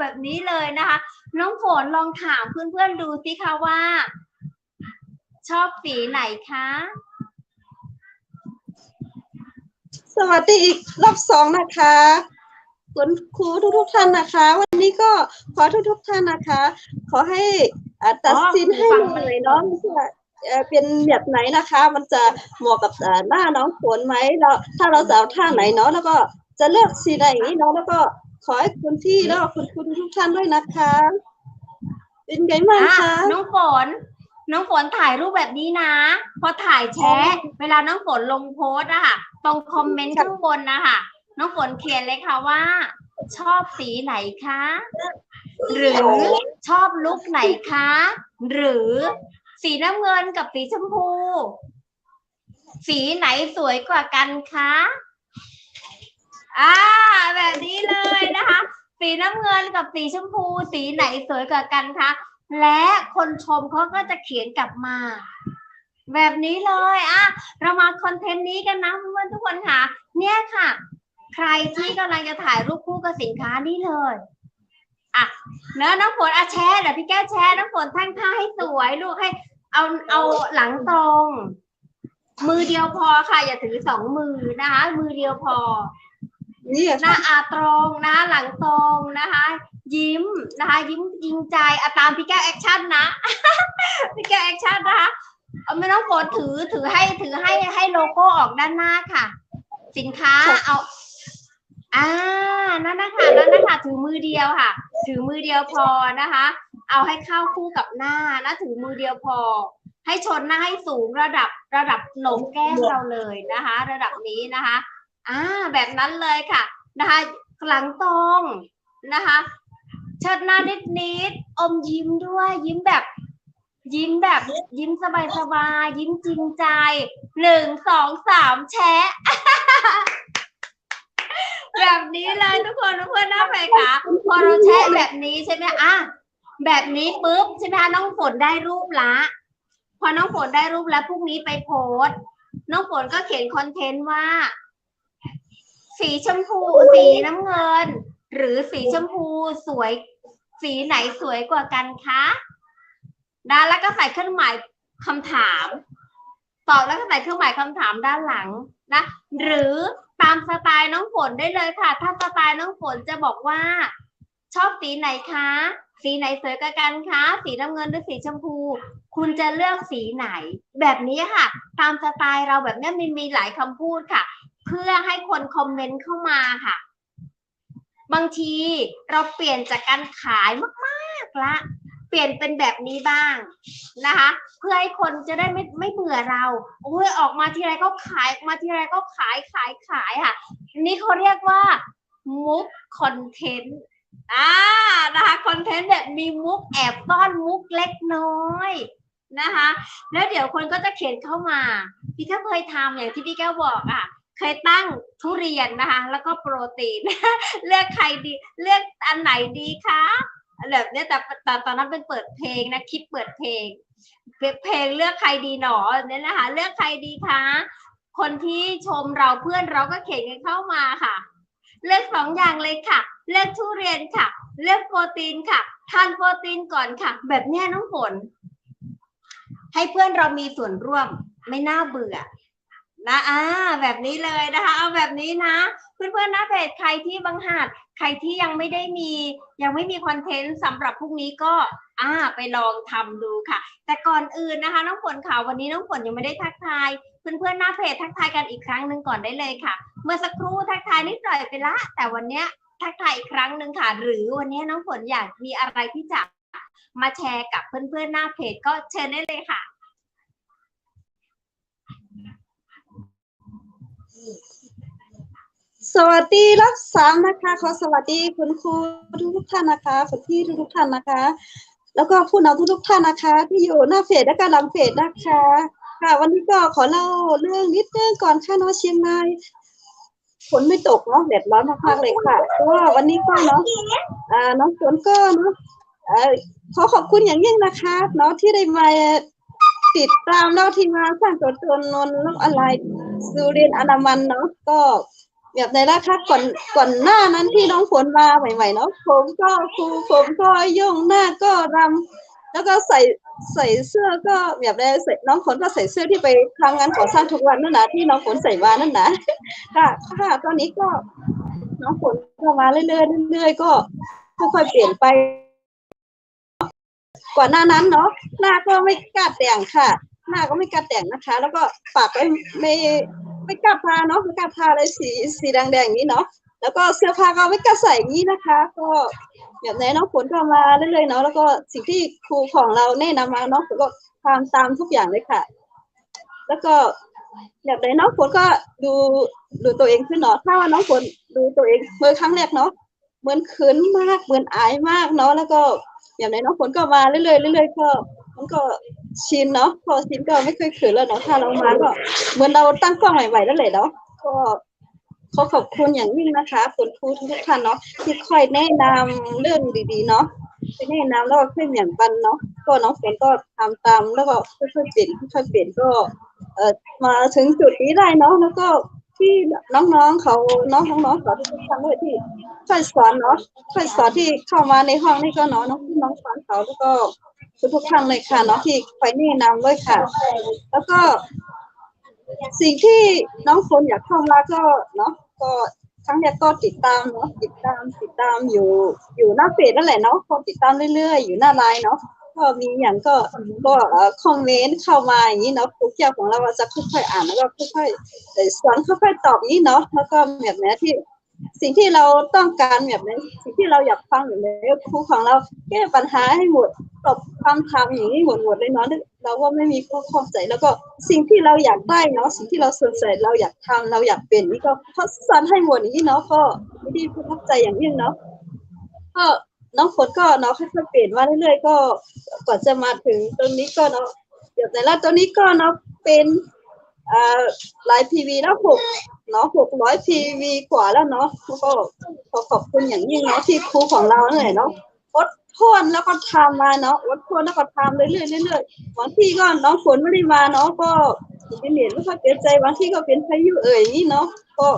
แบบนี้เลยนะคะ น้องฝนลองถามเพื่อนๆดูสิคะว่า ชอบสีไหนคะสวัสดีอีกรอบสองนะคะคุณครูทุกๆท่านนะคะ วันนี้ก็ขอทุกๆท่านนะคะ ขอให้อัดสินให้หน่อยเนาะว่าเอ่อเป็นแบบไหนนะคะ มันจะเหมาะกับหน้าน้องฝนไหมเราถ้าเราจะเอาท่าไหนเนาะแล้วก็จะเลือกสีไหนอย่างนี้เนาะแล้วก็ ขอให้คุณพี่แล้วก็คุณครูทุกๆท่านด้วยนะคะ เป็นไงบ้างอะคะน้องฝน น้องฝนถ่ายรูปแบบนี้นะ พอถ่ายแชะเวลาน้องฝนลงโพสต์อะค่ะ ตรงคอมเมนต์ข้างบนนะคะน้องฝนเขียนเลยค่ะว่า ชอบสีไหนคะ หรือชอบลุคไหนคะ หรือสีน้ำเงินกับสีชมพู สีไหนสวยกว่ากันคะ อ่า แบบนี้เลยนะคะ สีน้ำเงินกับสีชมพู สีไหนสวยกว่ากันคะ และคนชมเขาก็จะเขียนกลับมา แบบนี้เลยอะเรามาคอนเทนต์นี้กันนะเพื่อนๆทุกคนค่ะ เนี่ยค่ะ ใครที่กำลังจะถ่ายรูปคู่กับสินค้านี่เลยอะเนอะน้องฝนอะแชร์เดี๋ยวพี่แก้วแชร์น้องฝนทั้งท่าให้สวยลูกให้ เอาเอาหลังตรง มือเดียวพอค่ะ อย่าถือสองมือนะคะ มือเดียวพอ นี่หน้าอาตรงนะคะหลังตรงนะคะ ยิ้มนะคะ ยิ้มจริงใจอะตามพี่แก้วแอคชั่นนะ พี่แก้วแอคชั่นนะคะเอาไม่ต้องกดถือถือให้ถือให้ให้โลโก้ออกด้านหน้าค่ะ สินค้าเอาอ่านั่นนะคะนั่นนะคะถือมือเดียวค่ะ ถือมือเดียวพอนะคะ เอาให้เข้าคู่กับหน้านะถือมือเดียวพอ ให้ชนหน้าให้สูงระดับระดับโหนกแก้มเราเลยนะคะ ระดับนี้นะคะ อ่าแบบนั้นเลยค่ะนะคะหลังตรงนะคะเชิดหน้านิดนิดอมยิ้มด้วย ยิ้มแบบ ยิ้มแบบยิ้มสบายสบายๆยิ้มจริงใจหนึ่งสองสามแชะแบบนี้เลยทุกคนทุกคนน่าแปค่ะพอเราแชะแบบนี้ใช่ไหมอะแบบนี้ปุ๊บใช่ไหมคะน้องฝนได้รูปละ พอน้องฝนได้รูปแล้วพรุ่งนี้ไปโพสน้องฝนก็เขียนคอนเทนต์ว่า สีชมพูสีน้ำเงิน หรือสีชมพูสวย สีไหนสวยกว่ากันคะนะแล้วก็ใส่เครื่องหมายคำถาม ตอบแล้วก็ใส่เครื่องหมายคำถามด้านหลังนะ หรือตามสไตล์น้องฝนได้เลยค่ะ ถ้าสไตล์น้องฝนจะบอกว่า ชอบสีไหนคะ สีไหนสวยกว่ากันคะ สีน้ำเงินหรือสีชมพู คุณจะเลือกสีไหน แบบนี้ค่ะ ตามสไตล์เราแบบนี้มันมีหลายคำพูดค่ะ เพื่อให้คนคอมเมนต์เข้ามาค่ะ บางทีเราเปลี่ยนจากการขายมากๆละเปลี่ยนเป็นแบบนี้บ้างนะคะ เพื่อให้คนจะได้ไม่ไม่เบื่อเราโอ้ยออกมาทีไรก็ขายออกมาทีไรก็ขายขายขายค่ะ นี่เขาเรียกว่ามุกคอนเทนต์อ่านะคะคอนเทนต์แบบมีมุกแอบซ่อนมุกเล็กน้อยนะคะ แล้วเดี๋ยวคนก็จะเขียนเข้ามา พี่ก็เคยทำอย่างที่พี่แก้วบอกอะ เคยตั้งทุเรียนนะคะแล้วก็โปรตีน เลือกใครดีเลือกอันไหนดีคะแบบเนี้ยแต่แต่ตอนนั้นเป็นเปิดเพลงนะคลิปเปิดเพลงเพลงเลือกใครดีหนอเนี่ยนะคะเลือกใครดีคะคนที่ชมเราเพื่อนเราก็เขียนกันเข้ามาค่ะ เลือกสองอย่างเลยค่ะ เลือกทุเรียนค่ะ เลือกโปรตีนค่ะทานโปรตีนก่อนค่ะ แบบเนี้ยน้องฝนให้เพื่อนเรามีส่วนร่วมไม่น่าเบื่อ นะอ่าแบบนี้เลยนะคะเอาแบบนี้นะ เพื่อนๆหน้าเพจใครที่บังหัดใครที่ยังไม่ได้มี ยังไม่มีคอนเทนต์สำหรับพรุ่งนี้ก็อ่าไปลองทำดูค่ะ แต่ก่อนอื่นนะคะ น้องฝนค่ะวันนี้น้องฝนยังไม่ได้ทักทายเพื่อนๆหน้าเพจทักทายกันอีกครั้งหนึ่งก่อนได้เลยค่ะ เมื่อสักครู่ทักทายนิดหน่อยไปละ แต่วันเนี้ยทักทายอีกครั้งหนึ่งค่ะ หรือวันนี้น้องฝนอยากมีอะไรที่จะมาแชร์กับเพื่อนๆหน้าเพจก็เชิญได้เลยค่ะ สวัสดีรอบสามนะคะขอสวัสดีคุณครูทุกทุกท่านนะคะคุณพี่ทุกทุกท่านนะคะ แล้วก็ผู้นำทุกทุกท่านนะคะ ที่อยู่หน้าเฟซและก็หลังเฟซนะคะ ค่ะ วันนี้ก็ขอเล่าเรื่องนิดนึงก่อนค่ะน้องเชียงรายฝนไม่ตกเนาะแดดร้อนมากๆเลยค่ะก็วันนี้ก็เนาะอ่าน้องฝนก็เนาะเออขอขอบคุณอย่างยิ่งนะคะเนาะที่ได้มาติดตามเนาที่มาสร้างตัวตนนนท์โลกออนไลน์ สุรินอนามันเนาะก็แบบไหนล่ะคะก่อนก่อนหน้านั้นที่น้องฝนมาใหม่ๆเนาะผมก็ครูผมก็ยุ่งหน้าก็รำแล้วก็ใส่ใส่เสื้อก็แบบไหนใส่น้องฝนก็ใส่เสื้อที่ไปทำงานก่อสร้างทุกวันนั่นนะที่น้องฝนใส่มานั่นนะค่ะค่ะตอนนี้ก็ น้องฝนก็มาเรื่อยๆเรื่อยๆก็ค่อยๆเปลี่ยนไปก่อนหน้านั้นเนาะหน้าก็ไม่กล้าแต่งค่ะ หน้าก็ไม่กล้าแต่งนะคะ แล้วก็ปากก็ไม่ไม่กล้าทาเนาะไม่กล้าทาอะไรสีสีแดงๆอย่างนี้เนาะแล้วก็เสื้อผ้าก็ไม่กล้าใส่อย่างนี้นะคะ ก็แบบไหนน้องฝนก็มาเรื่อยๆเนาะแล้วก็สิ่งที่ครูของเราแนะนำมาน้องฝนก็ทำตามทุกอย่างเลยค่ะ แล้วก็แบบไหนน้องฝนก็ดูดูตัวเองขึ้นเนาะถ้าว่าน้องฝนดูตัวเองเมื่อครั้งแรกเนาะเหมือนเขินมากเหมือนอายมากเนาะแล้วก็แบบไหนน้องฝนก็มาเรื่อยๆเรื่อยๆก็มันก็ ชินเนาะพอชินก็ไม่เคยขินแล้วเนาะถ้าเรามาก็เหมือนเราตั้งกล้องใหม่ๆนั่นแหละเนาะก็ขอขอบคุณอย่างยิ่งนะคะคุณครูทุกท่านเนาะที่คอยแนะนำเรื่องดีๆเนาะไปแนะนำแล้วก็ค่อยเหมือนกันเนาะก็น้องฝนก็ทำตามแล้วก็ค่อยๆเปลี่ยนค่อยๆเปลี่ยนก็เอ่อมาถึงจุดนี้ได้เนาะแล้วก็ที่น้องๆเขาน้องน้องๆเขาทุกท่านด้วยที่ช่วยสอนเนาะช่วยสอนที่เข้ามาในห้องนี่ก็เนาะน้องน้องสอนเขาแล้วก็ ทุกทุกๆท่านเลยค่ะเนาะที่คอยแนะนำด้วยค่ะ แล้วก็สิ่งที่น้องคนอยากเข้ามาก็เนาะก็ครั้งแรกก็ติดตามเนาะติดตามติดตามอยู่อยู่หน้าเฟซนั่นแหละเนาะก็ติดตามเรื่อยๆ อยู่หน้าไลน์เนาะก็มีอย่างก็ก็เอ่อคอมเมนต์เข้ามาอย่างนี้เนาะครูเจ้างของเราจะค่อยๆอ่านแล้วก็ค่อยๆสอนค่อยๆตอบนี้เนาะแล้วก็แบบนี้ที่ สิ่งที่เราต้องการแบบนี้สิ่งที่เราอยากฟังแบบนี้ครูของเราแก้ปัญหาให้หมดตอบคำถามอย่างนี้หมดหมดเลยเนาะเราก็ไม่มีข้อข้องใจ แล้วก็สิ่งที่เราอยากได้เนาะสิ่งที่เราสนใจเราอยากทำเราอยากเป็นนี่ก็เขาสอนให้หมดอย่างนี้เนาะก็ไม่ได้ประทับใจอย่างยิ่งเนาะก็น้องฝนก็เนาะค่อยๆเปลี่ยนมาเรื่อยๆก็ก่อนจะมาถึงตรงนี้ก็เนาะเดี๋ยวแต่ละตัวนี้ก็เนาะเป็นอ่าลายพีวีแล้วหก เนาะหกร้อยพีวีกว่าแล้วเนาะก็ขอขอบคุณอย่างยิ่งเนาะที่ครูของเราเนี่ยเนาะอดทนแล้วก็ทำมาเนาะอดทนแล้วก็ทำเรื่อยๆเรื่อยๆบางที่ก็น้องฝนไม่ได้มาเนาะก็เป็นเหรียญไม่ค่อยเสียนใจบางที่ก็เป็นพายุเอ่ยนี่เนาะก็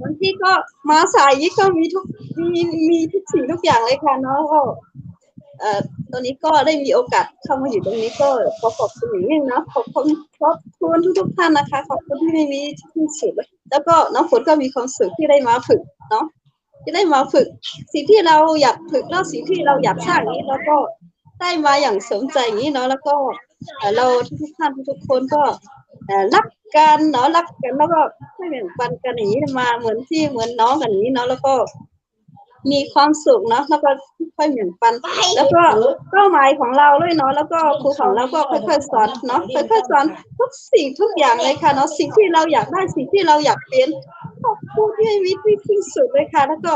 บางที่ก็มาสายยี่ก็มีทุกมีมีทุกสิ่งทุกอย่างเลยค่ะเนาะก็เอ่อตอนนี้ก็ได้มีโอกาสเข้ามาอยู่ตรงนี้ก็ขอขอบคุณอย่างยิ่งนะขอบคุณขอบคุณทุกๆท่านนะคะ ขอบคุณที่ไม่มีที่สุด แล้วก็น้องฝนก็มีความสุขที่ได้มาฝึกเนาะที่ได้มาฝึก สิ่งที่เราอยากฝึกแล้วสิ่งที่เราอยากสร้างนี้แล้วก็ได้มาอย่างสมใจอย่างนี้เนาะแล้วก็เราทุกท่านทุกคนก็รักกันเนาะรักกันแล้วก็ไม่แบ่งปันกันอย่างนี้มาเหมือนที่เหมือนน้องกันอย่างนี้เนาะแล้วก็ มีความสุขเนาะแล้วก็ค่อยๆแบ่งปัน แล้วก็เป้าหมายของเราเลยเนาะแล้วก็ครูของเราก็ค่อยๆสอนเนาะค่อยๆสอนทุกสิ่งทุกอย่างเลยค่ะเนาะสิ่งที่เราอยากได้สิ่งที่เราอยากเป็นขอบคุณที่มีที่ที่สุดเลยค่ะ แล้วก็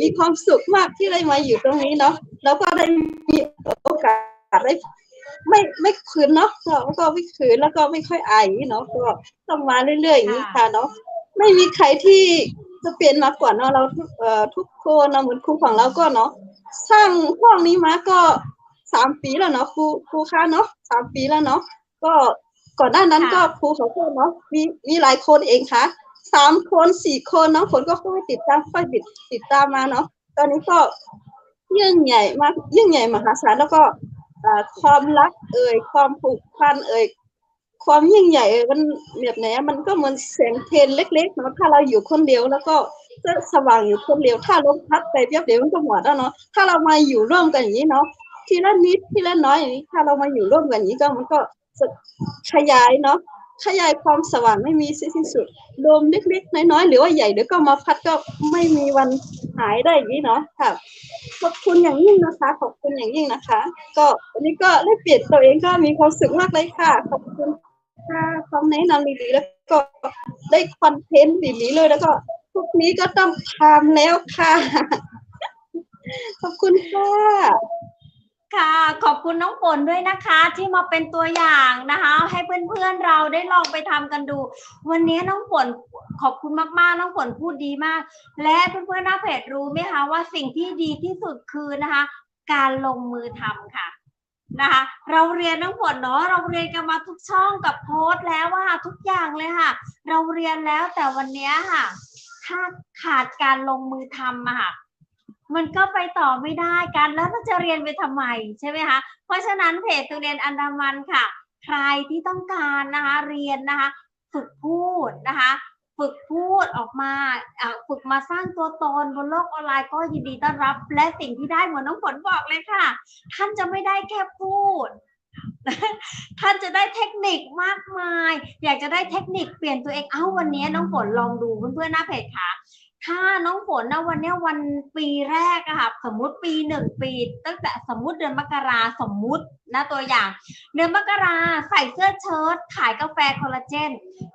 มีความสุขมากที่ได้มาอยู่ตรงนี้เนาะแล้วก็ได้มีโอกาสได้ไม่ไม่คืนเนาะแล้วก็ไม่คืนแล้วก็ไม่ค่อยอายอย่างนี้เนาะก็ต้องมาเรื่อยๆอย่างนี้ค่ะเนาะ ไม่มีใครที่จะเปลี่ยนมาก่อนเนาะเราทุกเอ่อทุกคนเนาะเหมือนครูของเราก็เนาะสร้างห้องนี้มาก็สามปีแล้วเนาะครูครูคะเนาะสามปีแล้วเนาะก็ก่อนหน้านั้นค่ะก็ครูเขาก็เนาะมีมีหลายคนเองค่ะสามคนสี่คนเนาะฝนก็ค่อยติดตามค่อยติดติดตามมาเนาะตอนนี้ก็ยิ่งใหญ่มากยิ่งใหญ่มหาศาลแล้วก็อ่าความรักเอ่ยความผูกพันเอ่ย ความยิ่งใหญ่มันแบบไหนมันก็เหมือนแสงเทียนเล็กๆเนาะถ้าเราอยู่คนเดียวแล้วก็จะสว่างอยู่คนเดียว ถ้าลมพัดไปแป๊บเดียวมันก็หมดแล้วเนาะถ้าเรามาอยู่ร่วมกันอย่างนี้เนาะทีละนิดทีละน้อยอย่างนี้ ถ้าเรามาอยู่ร่วมกันอย่างนี้ก็มันก็จะขยายเนาะขยายความสว่างไม่มีสิ้นสุดลมเล็กๆน้อยๆหรือว่าใหญ่เดี๋ยวก็มาพัดก็ไม่มีวันหายได้อย่างนี้เนาะค่ะขอบคุณอย่างยิ่งนะคะ ขอบคุณอย่างยิ่งนะคะ ก็วันนี้ก็ได้เปลี่ยนตัวเองก็มีความสุขมากเลยค่ะ ขอบคุณ ค่ะความแนะนำดีๆแล้วก็ได้คอนเทนต์ดีๆเลยแล้วก็พวกนี้ก็ต้องทำแล้วค่ะ ขอบคุณค่ะค่ะ ขอบคุณน้องฝนด้วยนะคะ ที่มาเป็นตัวอย่างนะคะ ให้เพื่อนๆเราได้ลองไปทำกันดู วันนี้น้องฝนขอบคุณมากๆ น้องฝนพูดดีมาก และเพื่อนๆหน้าเพจรู้ไหมคะว่าสิ่งที่ดีที่สุดคือนะคะ การลงมือทำค่ะ นะคะ เราเรียนน้องฝนเนาะเราเรียนกันมาทุกช่องกับโพสต์แล้วว่าทุกอย่างเลยค่ะ เราเรียนแล้วแต่วันนี้ค่ะ ถ้าขาดการลงมือทำอะค่ะมันก็ไปต่อไม่ได้กันแล้วเราจะเรียนไปทำไมใช่ไหมคะ เพราะฉะนั้นเพจตุเรียนอันดามันค่ะ ใครที่ต้องการนะคะเรียนนะคะ ฝึกพูดนะคะ ฝึกพูดออกมาฝึกมาสร้างตัวตนบนโลกออนไลน์ก็ยินดีต้อนรับ และสิ่งที่ได้เหมือนน้องฝนบอกเลยค่ะ ท่านจะไม่ได้แค่พูด ท่านจะได้เทคนิคมากมาย อยากจะได้เทคนิคเปลี่ยนตัวเองเอ้าวันนี้น้องฝนลองดูเพื่อนๆหน้าเพจค่ะ ถ้าน้องฝนนะวันนี้วันปีแรกอะค่ะสมมุติปีหนึ่งปี ตั้งแต่สมมุติเดือนมกราสมมุตินะตัวอย่าง เดือนมกราใส่เสื้อเชิ้ตขายกาแฟคอลลาเจน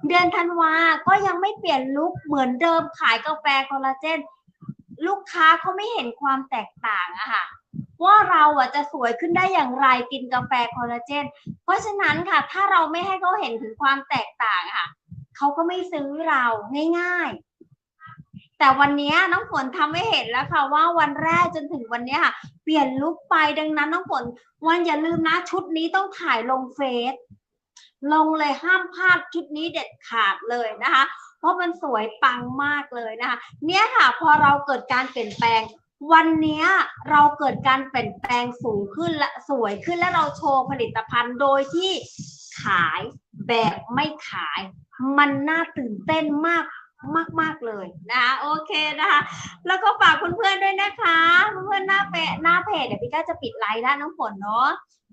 เดือนธันวาก็ยังไม่เปลี่ยนลุคเหมือนเดิมขายกาแฟคอลลาเจน ลูกค้าเขาไม่เห็นความแตกต่างอะค่ะว่าเราอะจะสวยขึ้นได้อย่างไรกินกาแฟคอลลาเจน เพราะฉะนั้นค่ะ ถ้าเราไม่ให้เขาเห็นถึงความแตกต่างค่ะเขาก็ไม่ซื้อเราง่าย ๆ แต่วันนี้น้องฝนทำให้เห็นแล้วค่ะว่าวันแรกจนถึงวันนี้ค่ะ เปลี่ยนลุคไปดังนั้นน้องฝนวันอย่าลืมนะชุดนี้ต้องถ่ายลงเฟซลงเลยห้ามพลาดชุดนี้เด็ดขาดเลยนะคะ เพราะมันสวยปังมากเลยนะคะ เนี่ยค่ะพอเราเกิดการเปลี่ยนแปลง วันนี้เราเกิดการเปลี่ยนแปลงสูงขึ้นและสวยขึ้นและเราโชว์ผลิตภัณฑ์โดยที่ขายแบบไม่ขาย มันน่าตื่นเต้นมาก มาก ๆ เลยนะคะโอเคนะคะ แล้วก็ฝากเพื่อนๆด้วยนะคะเพื่อนๆหน้าเปหน้าเพจเดี๋ยวพี่ก้าจะปิดไลน์แล้วน้องฝนเนาะ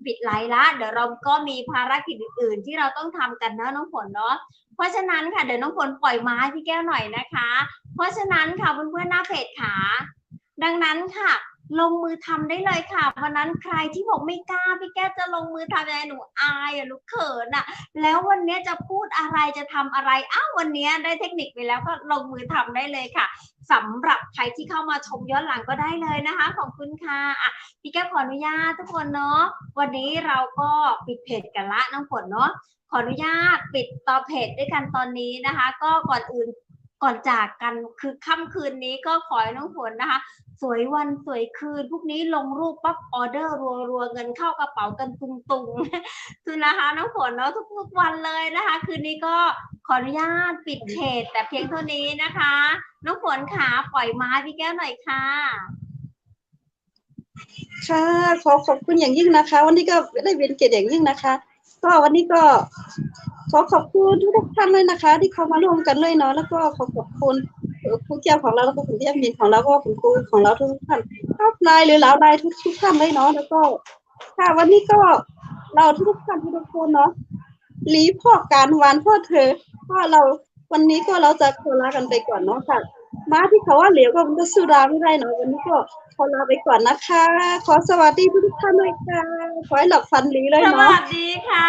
ปิดไลน์ละเดี๋ยวเราก็มีภารกิจอื่น ๆ ที่เราต้องทำกันนะน้องฝนเนาะเพราะฉะนั้นค่ะเดี๋ยวน้องฝนปล่อยไม้พี่แก้วหน่อยนะคะ เพราะฉะนั้นค่ะเพื่อนๆหน้าเพจขาดังนั้นค่ะ ลงมือทำได้เลยค่ะวันนั้นใครที่บอกไม่กล้าพี่แก้จะลงมือทำยังไงหนูอายอะหนูเขินอะแล้ววันนี้จะพูดอะไรจะทำอะไรอ้าววันนี้ได้เทคนิคไปแล้วก็ลงมือทำได้เลยค่ะสำหรับใครที่เข้ามาชมย้อนหลังก็ได้เลยนะคะ ขอบคุณค่ะอะพี่แก้ขออนุญาตทุกคนเนาะวันนี้เราก็ปิดเพจกันละน้องฝนเนาะขออนุญาตปิดต่อเพจด้วยกันตอนนี้นะคะ ก็ก่อนอื่นก่อนจากกันคือค่ำคืนนี้ก็ขอให้น้องฝนนะคะ สวยวันสวยคืน พวกนี้ลงรูปปั๊บออเดอร์รัวๆเงินเข้ากระเป๋ากันตุงๆคือนะคะน้องฝนเนาะทุกๆวันเลยนะคะ คืนนี้ก็ขออนุญาตปิดเพจแต่เพียงเท่านี้นะคะ น้องฝนขาปล่อยไม้พี่แก้วหน่อยค่ะค่ะขอขอบคุณอย่างยิ่งนะคะ วันนี้ก็ได้เวียนเกียรติอย่างยิ่งนะคะ ก็วันนี้ก็ขอขอบคุณทุกท่านเลยนะคะ ที่เข้ามาร่วมกันเลยเนาะแล้วก็ขอขอบคุณ เอ่อครูแก้วของเราแล้วก็คุณพี่แอมมินของเราก็คุณครูของเราทุกท่านภาพลายหรือเหลาลายทุกทุกท่านเลยเนาะแล้วก็ค่ะวันนี้ก็เราทุกท่านทุกคนเนาะลีพ่อการวานพ่อเธอเพราะเราวันนี้ก็เราจะขอลากันไปก่อนเนาะค่ะมาที่เขาว่าเหลวก็มันก็สู้ราไม่ได้เนาะวันนี้ก็ขอลาไปก่อนนะคะ ขอสวัสดีทุกท่านด้วยค่ะ ขอให้หลับฝันดีเลยเนาะสวัสดีค่ะ